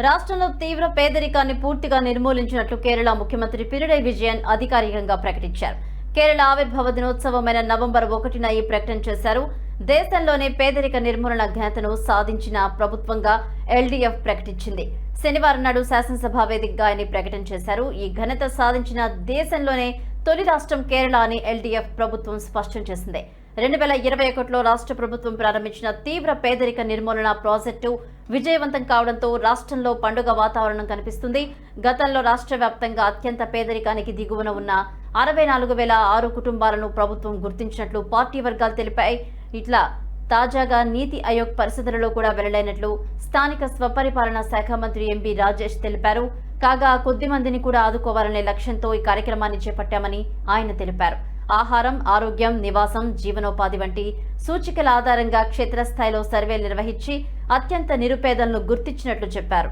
రాష్ట్రంలో తీవ్ర పేదరికాన్ని పూర్తిగా నిర్మూలించినట్లు కేరళ ముఖ్యమంత్రి పిరడై విజయన్ అధికారికంగా ప్రకటించారు. కేరళ ఆవిర్భావ దినోత్సవమైన నవంబర్ ఒకటిన ఈ ప్రకటన చేశారు. దేశంలోనే పేదరిక నిర్మూలన ఘనతను సాధించిన ప్రభుత్వంగా ఎల్డీఎఫ్ ప్రకటించింది. శనివారం నాడు శాసనసభ వేదికగా ఆయన ప్రకటన చేశారు. ఈ ఘనత సాధించిన దేశంలోనే తొలి రాష్ట్రం కేరళ అని ఎల్డీఎఫ్ ప్రభుత్వం స్పష్టం చేసింది. రెండు వేల ఇరవై ఒకటిలో రాష్ట్ర ప్రభుత్వం ప్రారంభించిన తీవ్ర పేదరిక నిర్మూలన ప్రాజెక్టు విజయవంతం కావడంతో రాష్ట్రంలో పండుగ వాతావరణం కనిపిస్తుంది. గతంలో రాష్ట్ర వ్యాప్తంగా అత్యంత పేదరికానికి దిగువన ఉన్న అరవై నాలుగు వేల ఆరు కుటుంబాలను ప్రభుత్వం గుర్తించినట్లు పార్టీ వర్గాలు తెలిపాయి. ఇట్లా తాజాగా నీతి ఆయోగ్ పరిస్థితులలో కూడా వెల్లడైనట్లు స్థానిక స్వపరిపాలన శాఖ మంత్రి ఎంబీ రాజేష్ తెలిపారు. కాగా కొద్ది మందిని కూడా ఆదుకోవాలనే లక్ష్యంతో ఈ కార్యక్రమాన్ని చేపట్టామని ఆయన తెలిపారు. ఆహారం ఆరోగ్యం నివాసం జీవనోపాధి వంటి సూచికల ఆధారంగా క్షేత్రస్థాయిలో సర్వేలు నిర్వహించి అత్యంత నిరుపేదలను గుర్తించినట్లు చెప్పారు.